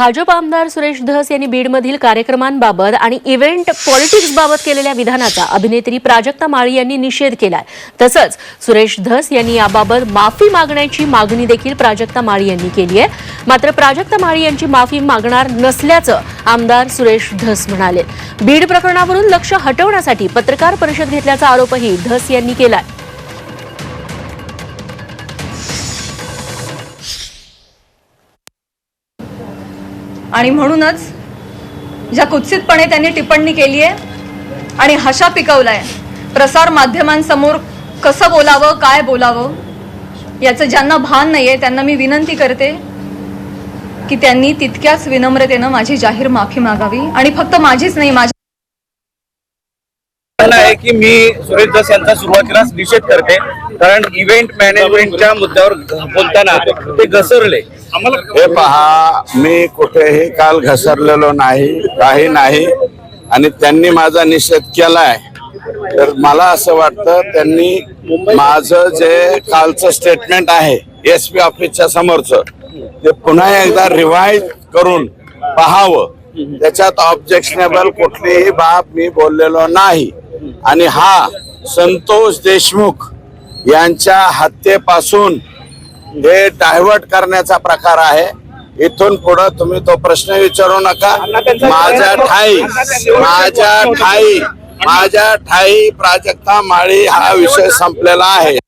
भाजप आमदार सुरेश धस यांनी बीडमधील कार्यक्रमांबाबत आणि इव्हेंट पॉलिटिक्सबाबत केलेल्या विधानाचा अभिनेत्री प्राजक्ता माळी यांनी निषेध केलाय. तसंच सुरेश धस यांनी याबाबत माफी मागण्याची मागणी देखील प्राजक्ता माळी यांनी केली आहे. मात्र प्राजक्ता माळी यांची माफी मागणार नसल्याचं आमदार सुरेश धस म्हणाले. बीड प्रकरणावरून लक्ष हटवण्यासाठी पत्रकार परिषद घेतल्याचा आरोपही धस यांनी केलाय. आणि म्हणूनच ज्या कुत्सितपणे त्यांनी टिप्पणी केली आहे आणि हशा पिकवलाय प्रसार माध्यमांसमोर कसं बोलावं काय बोलावं याचं ज्यांना भान नाहीये त्यांना मी विनंती करते की त्यांनी तितक्याच विनम्रतेनं माझी जाहीर माफी मागावी. आणि फक्त माझीच नाही माझ्या आहे की मी सुरेश दास यांचा सुरुवातीलाच निषेध करते. कारण इव्हेंट मॅनेजमेंटच्या मुद्द्यावर बोलताना ते घसरले. हे पहा मी कुठेही काल घसरलेलो नाही काही नाही आणि त्यांनी माझा निषेध केलाय. तर मला असं वाटतं त्यांनी माझं जे कालचं स्टेटमेंट आहे एस पी ऑफिसच्या समोरचं ते पुन्हा एकदा रिवाईज करून पाहावं. त्याच्यात ऑब्जेक्शनेबल कुठलीही बाब मी बोललेलो नाही. आणि हा संतोष देशमुख यांच्या हत्येपासून हे डायव्हर्ट करण्याचा प्रकार आहे. इथून पुढे तुम्ही तो प्रश्न विचारू नका. माझ्या ठाई माझ्या ठाई माझ्या ठाई प्राजक्ता माळी हा विषय संपलेला आहे.